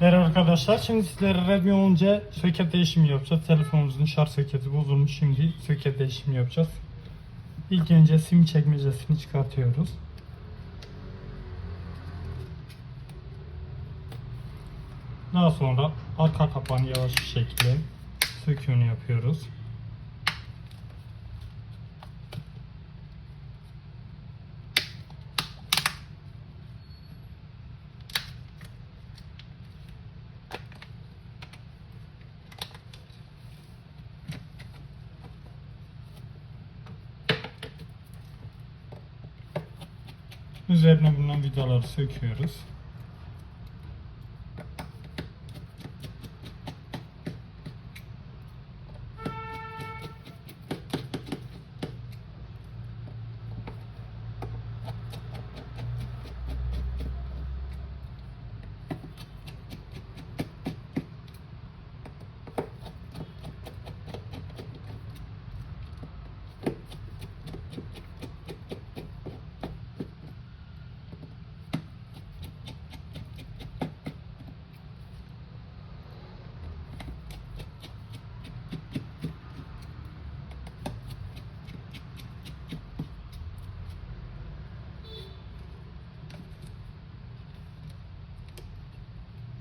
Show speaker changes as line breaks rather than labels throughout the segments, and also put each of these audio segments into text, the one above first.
Merhaba arkadaşlar. Şimdi sizlere Redmi olunca soket değişimi yapacağız. Telefonumuzun şarj soketi bozulmuş. Şimdi soket değişimi yapacağız. İlk önce sim çekmecesini çıkartıyoruz. Daha sonra arka kapağını yavaş bir şekilde sökümünü yapıyoruz. Üzerine bulunan vidaları söküyoruz.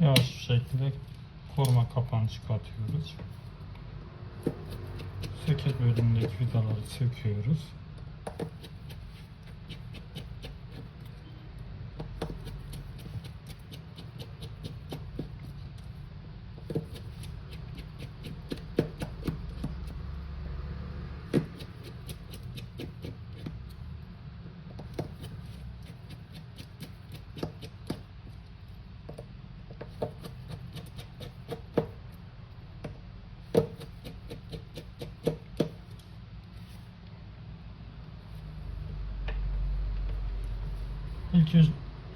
Yavaş bir şekilde koruma kapağını çıkartıyoruz. Soket bölümündeki vidaları söküyoruz. İlk,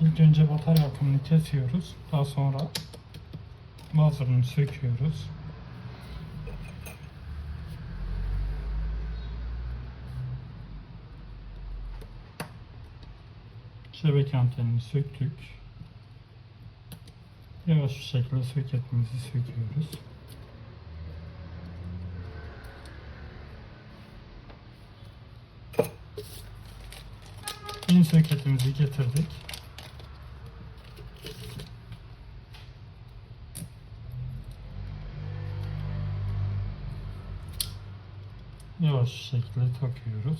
ilk önce batarya akımını kesiyoruz. Daha sonra buzzer'ını söküyoruz. Şebeke antenini söktük. Yavaş bir şekilde soketimizi söküyoruz. Yeni soketimizi getirdik. Yavaş şekilde takıyoruz.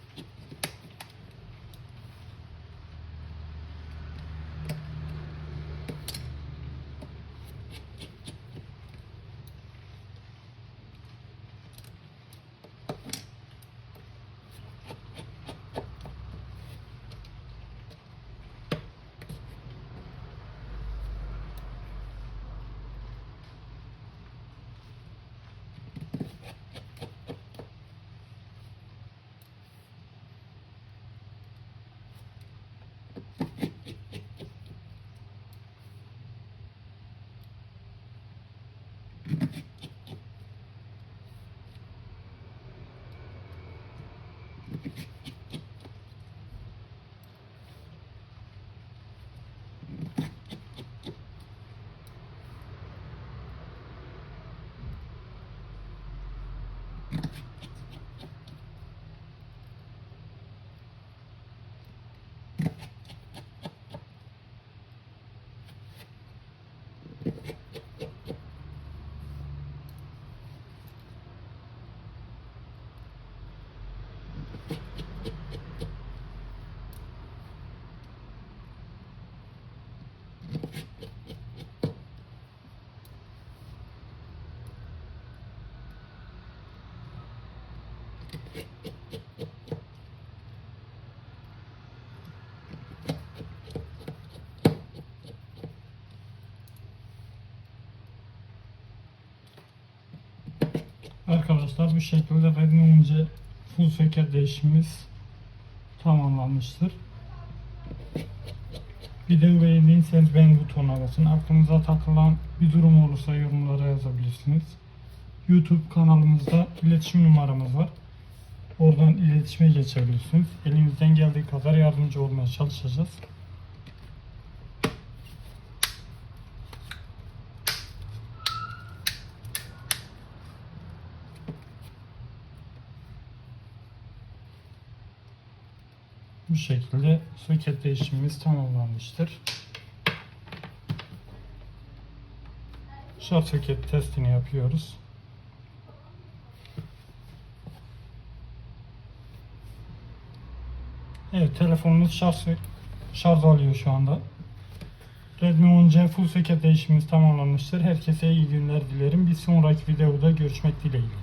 Arkadaşlar bu şekilde Redmi full soket değişimimiz tamamlanmıştır. Videoyu beğendiyseniz beğen butonuna basın. Aklınıza takılan bir durum olursa yorumlara yazabilirsiniz. YouTube kanalımızda iletişim numaramız var. Oradan iletişime geçebilirsiniz. Elimizden geldiği kadar yardımcı olmaya çalışacağız. Bu şekilde soket değişimimiz tamamlanmıştır. Şarj soket testini yapıyoruz. Evet telefonumuz şarj, şarj alıyor şu anda. Redmi 10C full soket değişimimiz tamamlanmıştır. Herkese iyi günler dilerim. Bir sonraki videoda görüşmek dileğiyle.